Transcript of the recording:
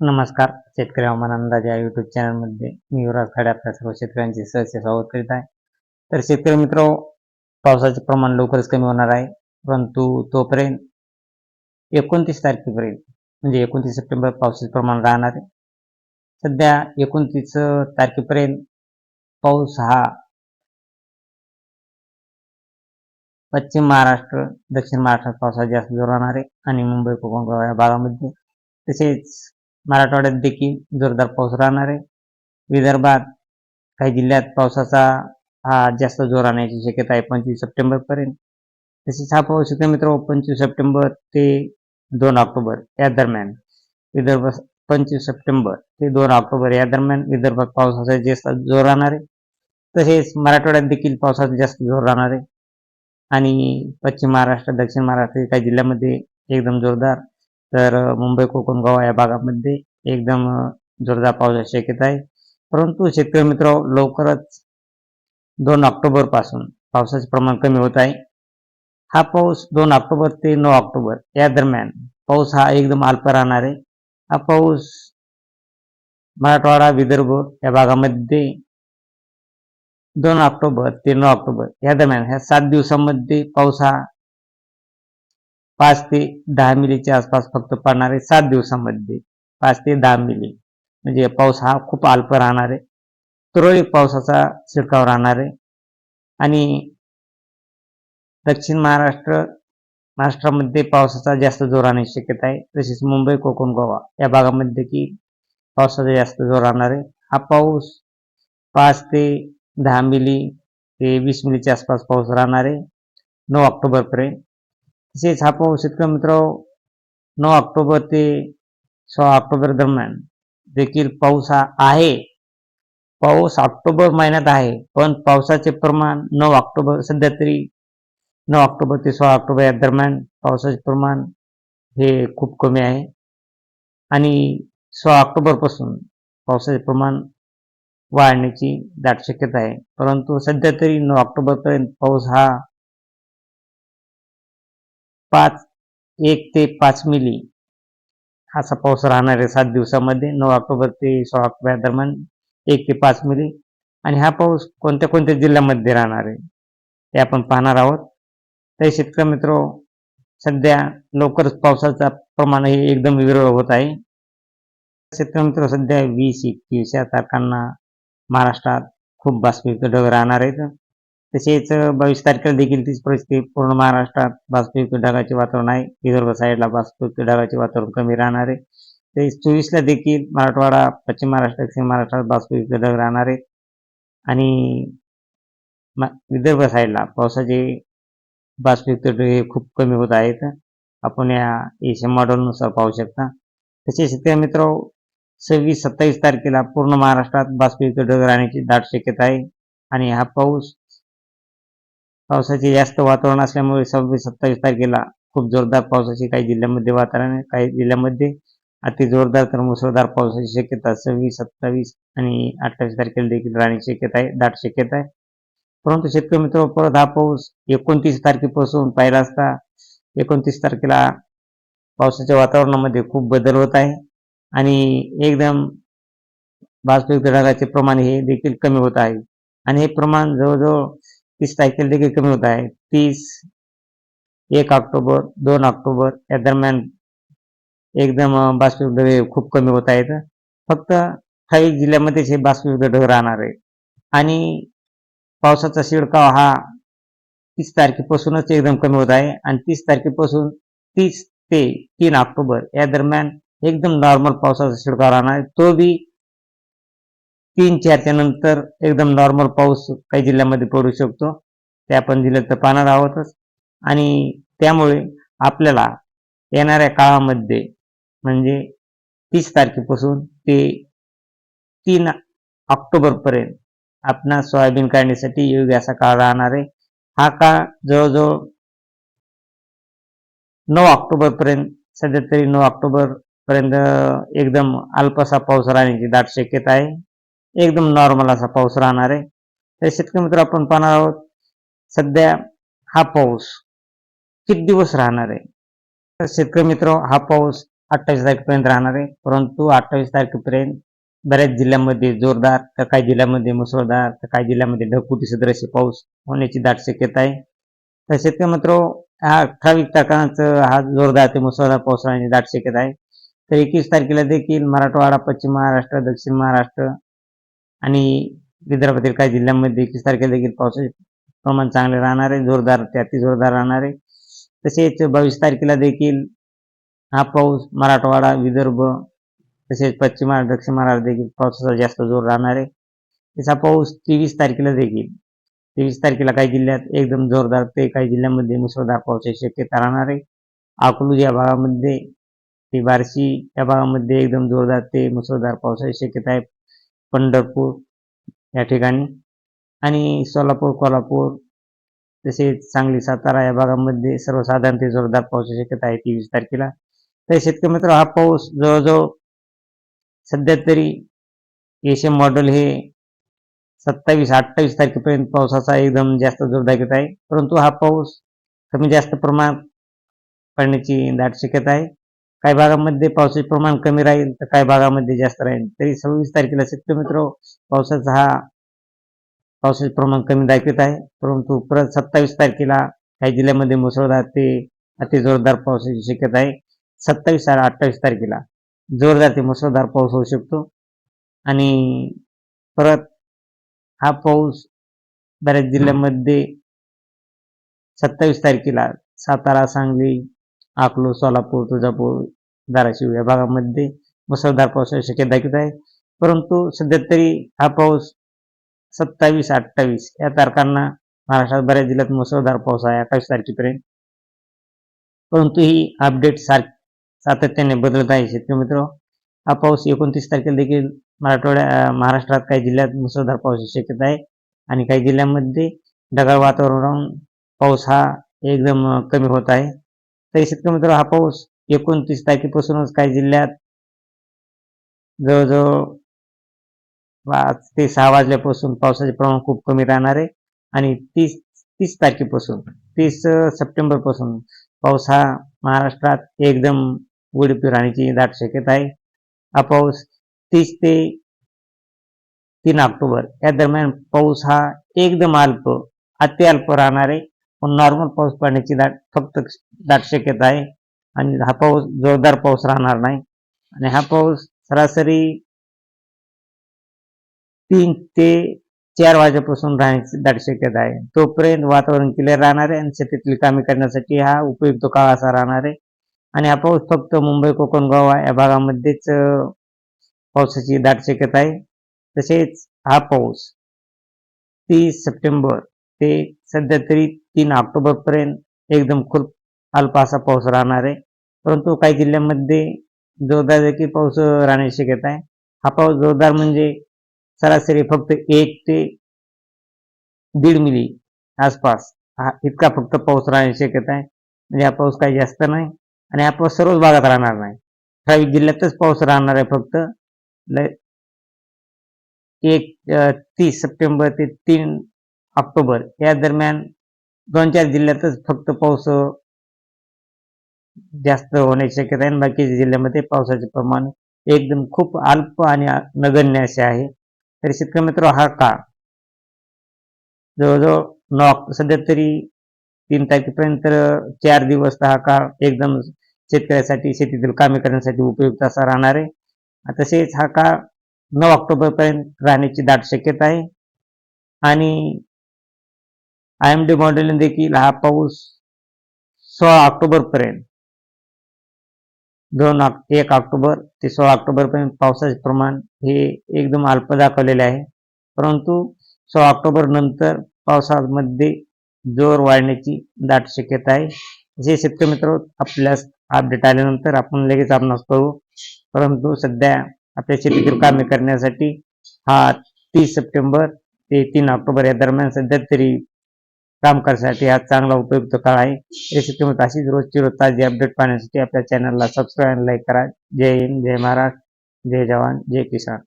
नमस्कार. शेतकरी हवामान अंदाज या युट्यूब चॅनलमध्ये मी युवराज खाडे आपल्या सर्व शेतकऱ्यांचे सहसे स्वागत करीत आहे. तर शेतकरी मित्र पावसाचे प्रमाण लवकरच कमी होणार आहे. परंतु तोपर्यंत एकोणतीस तारखेपर्यंत म्हणजे एकोणतीस सप्टेंबर पावसाचे प्रमाण राहणार आहे. सध्या एकोणतीस तारखेपर्यंत पाऊस हा पश्चिम महाराष्ट्र दक्षिण महाराष्ट्रात पावसाचा जास्त जोर राहणार आहे आणि मुंबई कोकण या भागामध्ये. तसेच मराठवाड्यात देखील जोरदार पाऊस राहणार आहे. विदर्भात काही जिल्ह्यात पावसाचा हा जास्त जोर राहण्याची शक्यता आहे पंचवीस सप्टेंबरपर्यंत तसेच हा पाऊस शेतकरी मित्र पंचवीस सप्टेंबर ते दोन ऑक्टोबर या दरम्यान. विदर्भ पंचवीस सप्टेंबर ते दोन ऑक्टोबर या दरम्यान विदर्भात पावसाचा जास्त जोर राहणार आहे. तसेच मराठवाड्यात देखील पावसाचा जास्त जोर राहणार आहे. आणि पश्चिम महाराष्ट्र दक्षिण महाराष्ट्र काही जिल्ह्यामध्ये एकदम जोरदार तर मुंबई कोकण गोवा या भागामध्ये एकदम जोरदार पावसाची शक्यता आहे. परंतु शेतकरी मित्र लवकरच दोन ऑक्टोबरपासून पावसाचे प्रमाण कमी होत आहे. हा पाऊस दोन ऑक्टोबर ते नऊ ऑक्टोबर या दरम्यान पाऊस हा एकदम अल्प राहणार आहे. हा पाऊस मराठवाडा विदर्भ या भागामध्ये दोन ऑक्टोबर ते नऊ ऑक्टोबर या दरम्यान ह्या सात दिवसांमध्ये पाऊस हा पाच ते दहा मिलीच्या आसपास फक्त पडणार आहे सात दिवसामध्ये पाच ते दहा मिली. म्हणजे पाऊस हा खूप अल्प राहणार आहे. तुरळक पावसाचा शिरकाव राहणार आहे. आणि दक्षिण महाराष्ट्र महाराष्ट्रामध्ये पावसाचा जास्त जोर राहण्याची शक्यता आहे. तसेच मुंबई कोकण गोवा या भागामध्ये की पावसाचा जास्त जोर राहणार आहे. हा पाऊस पाच ते दहा मिली ते वीस मिलीच्या आसपास पाऊस राहणार आहे. नऊ ऑक्टोबरपर्यंत तसेच हा पाऊस शेतकरी मित्र नऊ ऑक्टोबर ते सोळा ऑक्टोबर दरम्यान देखील पाऊस हा आहे. पाऊस ऑक्टोबर महिन्यात आहे पण पावसाचे प्रमाण नऊ ऑक्टोबर सध्या तरी नऊ ऑक्टोबर ते सोळा ऑक्टोबर या दरम्यान पावसाचे प्रमाण हे खूप कमी आहे. आणि सोळा ऑक्टोबरपासून पावसाचे प्रमाण वाढण्याची दाट शक्यता आहे. परंतु सध्या तरी नऊ ऑक्टोबरपर्यंत पाऊस हा पाच एक ते पाच मिली. असा पाऊस राहणार आहे सात दिवसामध्ये. नऊ ऑक्टोबर ते सोळा ऑक्टोबर दरम्यान एक ते पाच मिली. आणि हा पाऊस कोणत्या कोणत्या जिल्ह्यामध्ये राहणार आहे ते आपण पाहणार आहोत. तर शेतकरी मित्र सध्या लवकरच पावसाचा प्रमाण हे एकदम विरळ होत आहे. शेतकरी मित्र सध्या वीस एकवीस या तारखांना महाराष्ट्रात खूप बाष्पयुक्त ढग राहणार आहेत. तसेच बावीस तारखेला देखील तीच परिस्थिती पूर्ण महाराष्ट्रात बाष्पयुक्त ढगाचे वातावरण आहे. विदर्भ साईडला बाष्पयुक्त ढगाचे वातावरण कमी राहणार आहे. ते चोवीसला देखील मराठवाडा पश्चिम महाराष्ट्र दक्षिण महाराष्ट्रात बाष्पयुक्त ढग राहणार आहे. आणि विदर्भ साईडला पावसाचे बाष्पयुक्त ढग हे खूप कमी होत आहेत. आपण या एशियन मॉडेलनुसार पाहू शकता. तसेच शेतकरी मित्र सव्वीस सत्तावीस तारखेला पूर्ण महाराष्ट्रात बाष्पयुक्त ढग राहण्याची दाट शक्यता आहे. आणि हा पाऊस पावसाचे जास्त वातावरण असल्यामुळे सव्वीस सत्तावीस तारखेला खूप जोरदार पावसाची काही जिल्ह्यामध्ये वातावरण आहे काही जिल्ह्यामध्ये अति जोरदार तर मुसळधार पावसाची शक्यता सव्वीस सत्तावीस आणि अठ्ठावीस तारखेला देखील राहण्याची शक्यता आहे दाट शक्यता आहे. परंतु शेतकरी मित्र परत हा पाऊस एकोणतीस तारखेपासून पाहिला असता एकोणतीस तारखेला पावसाच्या वातावरणामध्ये खूप बदल होत आहे आणि एकदम बाष्पयुक्त ढगाचे प्रमाण हे देखील कमी होत आहे. आणि हे प्रमाण जवळजवळ तीस तारखेला देखील कमी होत आहे. तीस एक ऑक्टोबर दोन ऑक्टोबर या दरम्यान एकदम बाष्पयुक्त ढग खूप कमी होत आहेत. फक्त काही जिल्ह्यामध्येच हे बाष्पयुक्त ढग राहणार आहे आणि पावसाचा शिडकाव हा तीस तारखेपासूनच एकदम कमी होत आहे. आणि तीस तारखेपासून तीस ते तीन ऑक्टोबर या दरम्यान एकदम नॉर्मल पावसाचा शिडकाव राहणार आहे. तो बी तीन चारच्या नंतर एकदम नॉर्मल पाऊस काही जिल्ह्यामध्ये पडू शकतो. ते आपण दिलं तर पाहणार आहोतच. आणि त्यामुळे आपल्याला येणाऱ्या काळामध्ये म्हणजे तीस तारखेपासून ते तीन ऑक्टोबरपर्यंत आपणा सोयाबीन काढण्यासाठी योग्य असा काळ राहणार आहे. हा काळ जवळजवळ नऊ ऑक्टोबरपर्यंत सध्या तरी नऊ ऑक्टोबरपर्यंत एकदम अल्पसा पाऊस राहण्याची दाट शक्यता आहे. एकदम नॉर्मल असा पाऊस राहणार आहे. तर शेतकरी मित्र आपण पाहणार आहोत सध्या हा पाऊस किती दिवस राहणार आहे? तर शेतकरी मित्र हा पाऊस अठ्ठावीस तारखेपर्यंत राहणार आहे. परंतु अठ्ठावीस तारखेपर्यंत बऱ्याच जिल्ह्यांमध्ये जोरदार तर काही जिल्ह्यामध्ये मुसळधार तर काही जिल्ह्यामध्ये ढगफुटी सदृश्य पाऊस होण्याची दाट शक्यता आहे. तर शेतकरी मित्र हा अठ्ठावीस तारखांचं हा जोरदार ते मुसळधार पाऊस राहण्याची दाट शक्यता आहे. तर एकवीस तारखेला देखील मराठवाडा पश्चिम महाराष्ट्र दक्षिण महाराष्ट्र आणि विदर्भातील काही जिल्ह्यांमध्ये एकवीस तारखेला देखील पावसाचे प्रमाण चांगले राहणार आहे. जोरदार, अति जोरदार राहणार आहे. तसेच बावीस तारखेला देखील हा पाऊस मराठवाडा, विदर्भ तसेच पश्चिम महाराष्ट्र दक्षिण महाराष्ट्र देखील पावसाचा जास्त ज़ोर राहणार आहे. पाऊस तेवीस तारखेला देखील, तेवीस तारखेला काही जिल्ह्यात एकदम जोरदार ते काही जिल्ह्यांमध्ये मुसळधार पावसाची शक्यता राहणार आहे. अकलूज या भागामध्ये बार्शी या भागामध्ये एकदम जोरदार ते मुसळधार पावसाची शक्यता आहे. पंढरपूर या ठिकाणी आणि सोलापूर कोल्हापूर तसेच सांगली सातारा या भागामध्ये सर्वसाधारण ते जोरदार पावसाची शक्यता आहे तेवीस तारखेला. तर शेतकरी मित्र हा पाऊस जवळजवळ सध्या तरी एशियन मॉडेल हे सत्तावीस अठ्ठावीस तारखेपर्यंत पावसाचा एकदम जास्त जोरदार घेत आहे. परंतु हा पाऊस कमी जास्त प्रमाणात पडण्याची दाट शक्यता आहे. काही भागामध्ये पावसाचे प्रमाण कमी राहील तर काही भागामध्ये जास्त राहील. तरी सव्वीस तारखेला शक्य मित्र पावसाचा हा पावसाचे प्रमाण कमी दाखवत आहे. परंतु परत सत्तावीस तारखेला काही जिल्ह्यामध्ये मुसळधार ते अति जोरदार पावसाची शक्यता आहे. सत्तावीस आणि अठ्ठावीस तारखेला जोरदार ते मुसळधार पाऊस होऊ शकतो. आणि परत हा पाऊस बऱ्याच जिल्ह्यामध्ये सत्तावीस तारखेला सातारा सांगली अकलूज सोलापूर तुळजापूर धाराशिव या भागामध्ये मुसळधार पावसाची शक्यता दाखवत आहे परंतु सध्या तरी हा पाऊस सत्तावीस अठ्ठावीस या तारखांना महाराष्ट्रात बऱ्याच जिल्ह्यात मुसळधार पाऊस आहे अठ्ठावीस तारखेपर्यंत. परंतु ही अपडेट सार सातत्याने बदलत आहे शेतकरी मित्र. हा पाऊस एकोणतीस तारखेला देखील मराठवाड्या महाराष्ट्रात काही जिल्ह्यात मुसळधार पावसाची शक्यता आहे. आणि काही जिल्ह्यांमध्ये ढगाळ वातावरण पाऊस हा एकदम कमी होत आहे. तरी शेतकरी मित्र हा पाऊस एकोणतीस तारखेपासूनच काही जिल्ह्यात जवळजवळ पाच ते सहा वाजल्यापासून पावसाचे प्रमाण खूप कमी राहणार आहे. आणि तीस तीस तारखेपासून तीस सप्टेंबरपासून पाऊस हा महाराष्ट्रात एकदम उडपी राहण्याची दाट शक्यता आहे. हा पाऊस तीस ते तीन ऑक्टोबर या दरम्यान पाऊस हा एकदम अल्प अत्यल्प राहणार आहे. पण नॉर्मल पाऊस पडण्याची दाट फक्त दाट शक्यता आहे. आणि हा पाऊस जोरदार पाऊस राहणार नाही. आणि हा पाऊस सरासरी तीन ते चार वाजेपासून राहण्याची दाट शक्यता आहे. तोपर्यंत वातावरण क्लिअर राहणार आहे आणि शेतीतली कामे करण्यासाठी हा उपयुक्त काळ असा राहणार आहे. आणि हा पाऊस फक्त मुंबई कोकण गोवा या भागामध्येच पावसाची दाट शक्यता आहे. तसेच हा पाऊस तीस सप्टेंबर ते सध्या तरी तीन ऑक्टोबर पर्यंत एकदम खूप अल्प असा पाऊस राहणार आहे. परंतु काही जिल्ह्यांमध्ये जोरदार देखील पाऊस राहण्याची शक्यता आहे. हा पाऊस जोरदार म्हणजे सरासरी फक्त एक ते दीड मिली आसपास हा इतका फक्त पाऊस राहण्याची शक्यता आहे. म्हणजे हा पाऊस काही जास्त नाही आणि हा पाऊस सर्वच भागात राहणार नाही. ठराविक जिल्ह्यातच पाऊस राहणार आहे फक्त. एक तीस सप्टेंबर ते तीन ऑक्टोबर या दरम्यान दोन चार जिल्ह्यातच फक्त पाऊस जास्त होण्याची शक्यता आहे. बाकीच्या जिल्ह्यामध्ये पावसाचे प्रमाण एकदम खूप अल्प आणि नगण्य असे आहे. तरी शेतकरी मित्र हा का जवळजवळ नॉक सध्या तरी तीन तारखेपर्यंत चार दिवस हा काळ एकदम शेतकऱ्यासाठी शेतीतील कामे करण्यासाठी उपयुक्त असा राहणार आहे. तसेच हा काळ नऊ ऑक्टोबरपर्यंत राहण्याची दाट शक्यता आहे. आणि आय एम डी मॉडेल देखील हा पाऊस सोळा ऑक्टोबर पर्यंत दोन एक ऑक्टोबर ते सोळा ऑक्टोबर पर्यंत पावसाचे प्रमाण हे एकदम अल्प दाखवलेले आहे. परंतु सोळा ऑक्टोबर नंतर पावसामध्ये जोर वाढण्याची दाट शक्यता आहे. जे शेतकरी मित्र आपल्यास अपडेट आल्यानंतर आपण लगेच आपणास करू परंतु सध्या आपल्या शेतीतील कामे करण्यासाठी हा तीस सप्टेंबर ते तीन ऑक्टोबर या दरम्यान सध्या तरी काम करण्यासाठी हा चांगला उपयुक्त काळ आहे. याची किंमत अशीच रोजची रोज ताजी अपडेट पाहण्यासाठी आपल्या चॅनलला सबस्क्राईब लाईक करा. जय हिंद जय महाराष्ट्र जय जवान जय किसान.